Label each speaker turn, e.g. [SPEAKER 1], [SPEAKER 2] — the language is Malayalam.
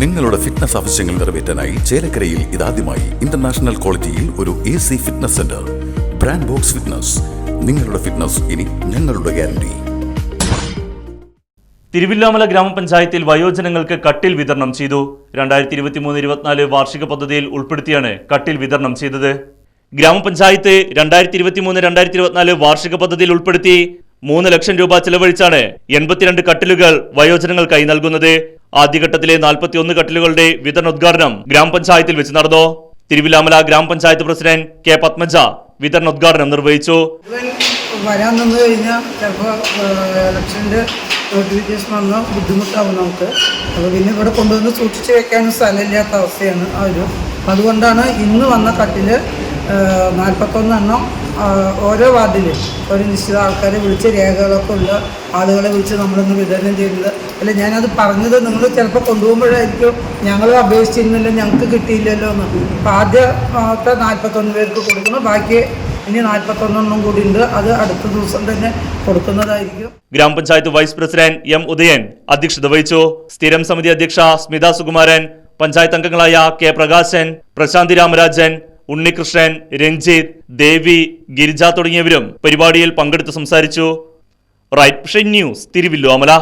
[SPEAKER 1] നിങ്ങളുടെ ഫിറ്റ്നസ് ആവശ്യങ്ങൾ നിറവേറ്റാനായി ചേലക്കരയിൽ ഇതാദ്യമായി ഇന്റർനാഷണൽ ക്വാളിറ്റിയിൽ ഒരു A C fitness centre brand box fitness നിങ്ങളുടെ ഫിറ്റ്നസ് ഇനി ഞങ്ങളുടെ ഗ്യാരണ്ടി
[SPEAKER 2] തിരുവില്ലാമല ഗ്രാമപഞ്ചായത്തിൽ വയോജനങ്ങൾക്ക് കട്ടിൽ വിതരണം ചെയ്തു. രണ്ടായിരത്തി ഇരുപത്തിമൂന്ന് ഇരുപത്തിനാല് വാർഷിക പദ്ധതിയിൽ ഉൾപ്പെടുത്തിയാണ് കട്ടിൽ വിതരണം ചെയ്തത്. ഗ്രാമപഞ്ചായത്ത് രണ്ടായിരത്തി ഇരുപത്തിമൂന്ന് രണ്ടായിരത്തി ഇരുപത്തിനാല് വാർഷിക പദ്ധതിയിൽ ഉൾപ്പെടുത്തി മൂന്ന് ലക്ഷം രൂപ ചെലവഴിച്ചാണ് എൺപത്തിരണ്ട് കട്ടിലുകൾ വയോജനങ്ങൾക്കായി നൽകുന്നത്. ആദ്യഘട്ടത്തിലെ നാൽപ്പത്തിയൊന്ന് കട്ടിലുകളുടെ വിതരണോദ്ഘാടനം ഗ്രാമപഞ്ചായത്തിൽ വെച്ച് നടന്നു. തിരുവിലാമല ഗ്രാമപഞ്ചായത്ത് പ്രസിഡന്റ് കെ പത്മജ വിതരണോദ്ഘാടനം നിർവഹിച്ചു.
[SPEAKER 3] വരാൻ നിന്ന് കഴിഞ്ഞാൽ ചിലപ്പോൾ ഇലക്ഷന്റെ നോട്ടിഫിക്കേഷൻ വന്നാൽ ബുദ്ധിമുട്ടാവും നമുക്ക്. അപ്പോൾ പിന്നെ ഇവിടെ കൊണ്ടുവന്ന് സൂക്ഷിച്ച് വെക്കാനും സ്ഥലമില്ലാത്ത അവസ്ഥയാണ് ആ ഒരു. അതുകൊണ്ടാണ് ഇന്ന് വന്ന കട്ടിൽ നാൽപ്പത്തൊന്നെണ്ണം ഓരോ വാർഡിൽ ഒരു നിശ്ചിത ആൾക്കാരെ വിളിച്ച് രേഖകളൊക്കെ ഉള്ള ആളുകളെ വിളിച്ച് നമ്മളൊന്ന് വിതരണം ചെയ്യുന്നത് അല്ല ഞാനത് പറഞ്ഞത് നിങ്ങൾ ചിലപ്പോൾ കൊണ്ടുപോകുമ്പോഴായിരിക്കും ഞങ്ങൾ അപേക്ഷിച്ചിരുന്നില്ല ഞങ്ങൾക്ക് കിട്ടിയില്ലല്ലോ എന്ന്. അപ്പോൾ ആദ്യത്തെ നാൽപ്പത്തൊന്ന് പേർക്ക് കൊടുക്കുന്നു. ബാക്കി ഇനി നാൽപ്പത്തൊന്നെണ്ണം കൂടി ഉണ്ട്. അത് അടുത്ത ദിവസം തന്നെ കൊടുക്കുന്നതായിരിക്കും.
[SPEAKER 2] ഗ്രാമപഞ്ചായത്ത് വൈസ് പ്രസിഡന്റ് എം ഉദയൻ അധ്യക്ഷത വഹിച്ചു. സ്ഥിരം സമിതി അധ്യക്ഷ സ്മിത സുകുമാരൻ പഞ്ചായത്ത് അംഗങ്ങളായ കെ പ്രകാശൻ പ്രശാന്തി രാമരാജൻ ഉണ്ണികൃഷ്ണൻ രഞ്ജിത്ത് ദേവി ഗിരിജ തുടങ്ങിയവരും പരിപാടിയിൽ പങ്കെടുത്ത് സംസാരിച്ചു. Right news Thiruvilwamala